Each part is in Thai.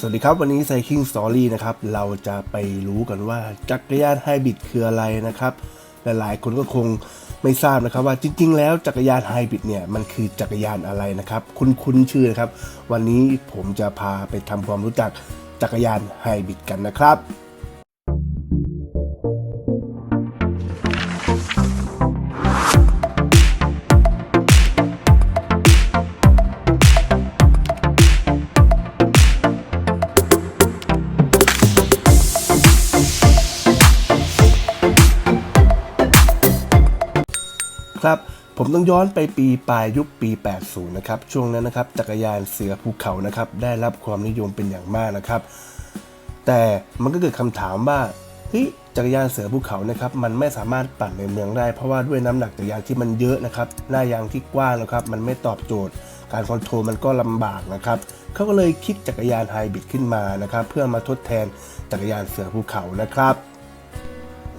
สวัสดีครับ วันนี้ไซคิงสตอรี่นะครับ เราจะไปรู้กันว่าจักรยานไฮบริดคืออะไรนะครับ หลายๆคนก็คงไม่ทราบนะครับ ว่าจริง ๆ แล้วจักรยานไฮบริดเนี่ยมันคือจักรยานอะไรนะครับ คุณคุ้นชื่อนะครับ วันนี้ผมจะพาไปทำความรู้จักจักรยานไฮบริดกันนะครับ ครับ ผมต้องย้อนไปปีปลายยุคปี 80 นะครับ ช่วงนั้นนะครับจักรยานเสือภูเขานะครับได้รับความนิยมเป็นอย่างมากนะครับ แต่มันก็เกิดคำถามว่าเฮ้ยจักรยานเสือภูเขานะครับมันไม่สามารถปั่นในเมืองได้ เพราะว่าด้วยน้ำหนักจักรยานที่มันเยอะนะครับหน้ายางที่กว้างนะครับมันไม่ตอบโจทย์ การคอนโทรลมันก็ลำบากนะครับเขาก็เลยคิดจักรยานไฮบริดขึ้นมานะครับเพื่อมาทดแทนจักรยานเสือภูเขานะครับ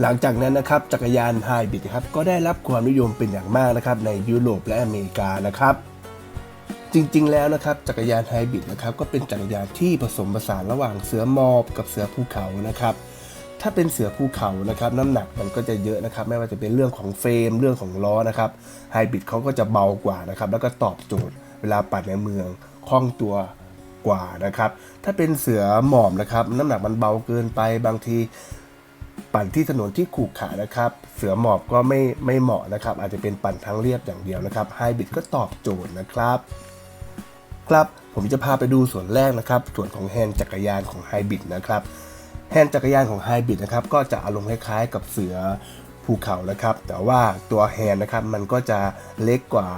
หลังจากนั้นนะครับจักรยานไฮบริดครับก็ได้รับความนิยมเป็นอย่างมากนะครับในยุโรปและอเมริกานะครับ จริงๆแล้วนะครับจักรยานไฮบริดนะครับก็เป็นจักรยานที่ผสมผสานระหว่างเสือหมอบกับเสือภูเขานะครับถ้าเป็นเสือภูเขานะครับน้ำหนักมันก็จะเยอะนะครับ ไม่ว่าจะเป็นเรื่องของเฟรมเรื่องของล้อนะครับไฮบริดเขาก็จะเบากว่านะครับแล้วก็ตอบโจทย์เวลาปั่นในเมืองคล่องตัวกว่านะครับ ถ้าเป็นเสือหมอบนะครับ น้ำหนักมันเบาเกินไปบางที ปั่นที่ถนนที่ขรุขระนะครับ เสือหมอบก็ไม่ไม่เหมาะนะครับ อาจจะเป็นปั่นทางเรียบอย่างเดียวนะครับไฮบริดก็ตอบโจทย์นะครับครับผมจะพาไปดูส่วนแรกนะครับ ส่วนของแฮนด์จักรยานของไฮบริดนะครับแฮนด์จักรยานของไฮบริดนะครับก็จะอารมณ์คล้ายๆ กับเสือภูเขานะครับ แต่ว่าตัวแฮนด์นะครับมันก็จะเล็กกว่า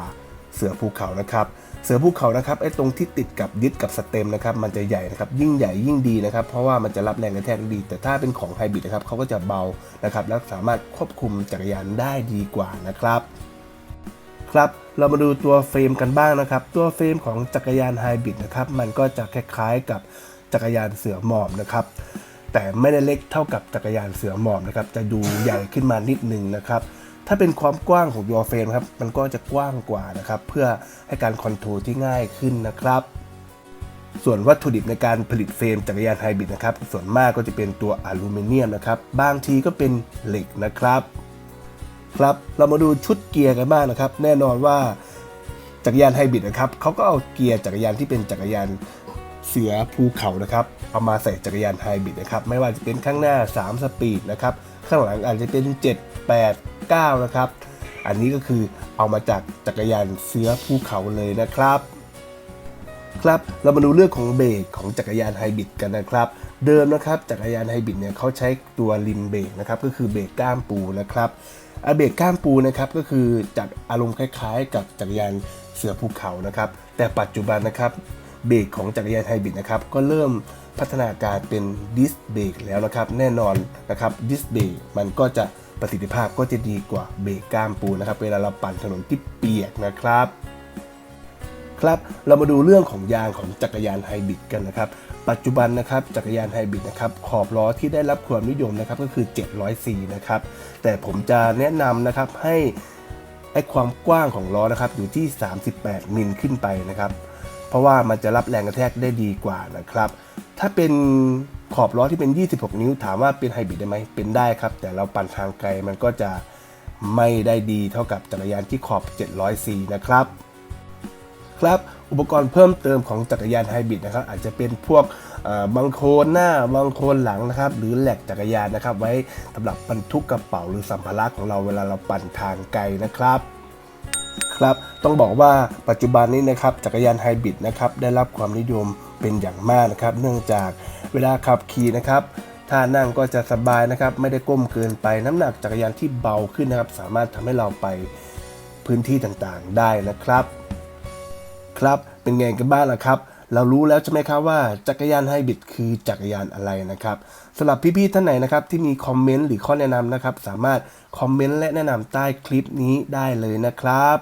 เสือภูเขานะครับ เสือภูเขานะครับไอ้ตรงที่ติดกับยึดกับสเต็มนะครับมันจะใหญ่นะครับยิ่งใหญ่ยิ่งดีนะครับ เพราะว่ามันจะรับแรงกระแทกได้ดี แต่ถ้าเป็นของไฮบริดนะครับเขาก็จะเบานะครับและสามารถควบคุมจักรยานได้ดีกว่านะครับครับเรามาดูตัวเฟรมกันบ้างนะครับ ตัวเฟรมของจักรยานไฮบริดนะครับมันก็จะคล้ายๆกับจักรยานเสือหมอบนะครับแต่ไม่ได้เล็กเท่ากับจักรยานเสือหมอบนะครับจะดูใหญ่ขึ้นมานิดนึงนะครับ ถ้าเป็นความกว้างของตัวเฟรมครับ มันก็จะกว้างกว่านะครับ เพื่อให้การคอนโทรลที่ง่ายขึ้นนะครับส่วนวัตถุดิบในการผลิตเฟรมจักรยานไฮบริดนะครับ ส่วนมากก็จะเป็นตัวอลูมิเนียมนะครับ บางทีก็เป็นเหล็กนะครับ ครับ เรามาดูชุดเกียร์กันบ้างนะครับ แน่นอนว่าจักรยานไฮบริดนะครับเขาก็เอาเกียร์จักรยานที่เป็นจักรยานเสือภูเขานะครับ เอามาใส่จักรยานไฮบริดนะครับ ไม่ว่าจะเป็นข้างหน้า 3 สปีดนะครับ ข้างหลังอาจจะเป็น 7 8 9 นะครับ อันนี้ก็คือเอามาจากจักรยานเสือภูเขาเลยนะครับ ครับเรามาดูเรื่องของเบรกของจักรยานไฮบริดกันนะครับ เดิมนะครับจักรยานไฮบริดเนี่ยเขาใช้ตัวลินเบรกนะครับก็คือเบรกก้ามปูนะครับอเบรกก้ามปูนะครับก็คือจัดอารมณ์คล้ายๆ กับจักรยานเสือภูเขานะครับแต่ปัจจุบันนะครับเบรกของจักรยานไฮบริดนะครับก็เริ่มพัฒนาการเป็นดิสเบรกแล้วนะครับ แน่นอนนะครับดิสเบรกมันก็จะ ประสิทธิภาพก็จะดีกว่าเบรกก้ามปูนะครับ เวลาเราปั่นถนนที่เปียกนะครับ ครับ เรามาดูเรื่องของยางของจักรยานไฮบริดกันนะครับ ปัจจุบันนะครับจักรยานไฮบริดนะครับขอบล้อที่ได้รับความนิยมนะครับก็คือ 700 c นะครับ แต่ผมจะแนะนำนะครับให้ไอความกว้างของล้อนะครับอยู่ที่ 38 มิลขึ้นไปนะครับ เพราะว่ามันจะรับแรงกระแทกได้ดีกว่านะครับ ถ้าเป็น ขอบล้อที่เป็น 26 นิ้วถามว่าเป็นไฮบริดได้ไหมเป็นได้ครับ แต่เราปั่นทางไกลมันก็จะไม่ได้ดีเท่ากับจักรยานที่ขอบ 700 c นะครับ ครับอุปกรณ์เพิ่มเติมของจักรยานไฮบริดนะครับอาจจะเป็นพวกบังโคลนหน้าบังโคลนหลังนะครับหรือแหลกจักรยานนะครับ ไว้สำหรับบรรทุกกระเป๋าหรือสัมภาระของเราเวลาเราปั่นทางไกลนะครับครับต้องบอกว่าปัจจุบันนี้นะครับจักรยานไฮบริดนะครับได้รับความนิยม เป็นอย่างมากนะครับ เนื่องจากเวลาขับขี่นะครับท่านั่งก็จะสบายนะครับ ไม่ได้ก้มเกินไปน้ำหนักจักรยานที่เบาขึ้นนะครับ สามารถทำให้เราไปพื้นที่ต่างๆได้นะครับ ครับเป็นไงกันบ้างล่ะครับ เรารู้แล้วใช่ไหมครับว่าจักรยานไฮบริดคือจักรยานอะไรนะครับสำหรับพี่ๆท่านไหนนะครับที่มีคอมเมนต์หรือข้อแนะนำนะครับ สามารถคอมเมนต์และแนะนำใต้คลิปนี้ได้เลยนะครับ